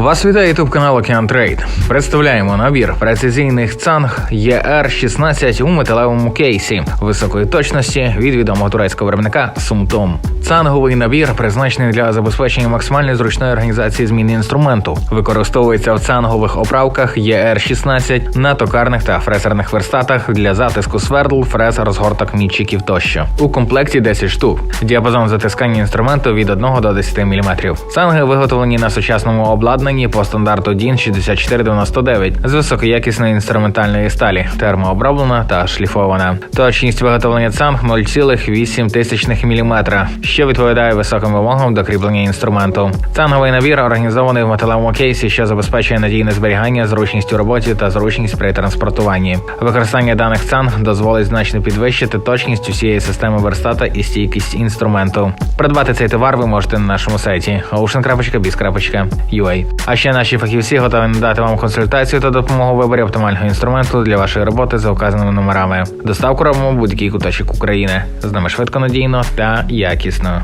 Вас вітає ютуб канал Океан Трейд. Представляємо набір прецизійних цанг ER16 у металевому кейсі високої точності від відомого турецького виробника Сумтом. Цанговий набір призначений для забезпечення максимально зручної організації зміни інструменту. Використовується в цангових оправках ER16 на токарних та фрезерних верстатах для затиску свердл, фрез, розгорток мітчиків тощо. У комплекті 10 штук. Діапазон затискання інструменту від 1 до 10 мм. Цанги виготовлені на сучасному обладнанні по стандарту DIN 6499 з високоякісної інструментальної сталі, термооброблена та шліфована. Точність виготовлення цанг 0,8 мм, що відповідає високим вимогам до кріплення інструменту. Цанговий набір організований в металевому кейсі, що забезпечує надійне зберігання, зручність у роботі та зручність при транспортуванні. Використання даних цанг дозволить значно підвищити точність усієї системи верстата і стійкість інструменту. Придбати цей товар ви можете на нашому сайті ocean.biz.ua. А ще наші фахівці готові надати вам консультацію та допомогу виборі оптимального інструменту для вашої роботи за указаними номерами. Доставку робимо будь-який куточок України. З нами швидко, надійно та якісно.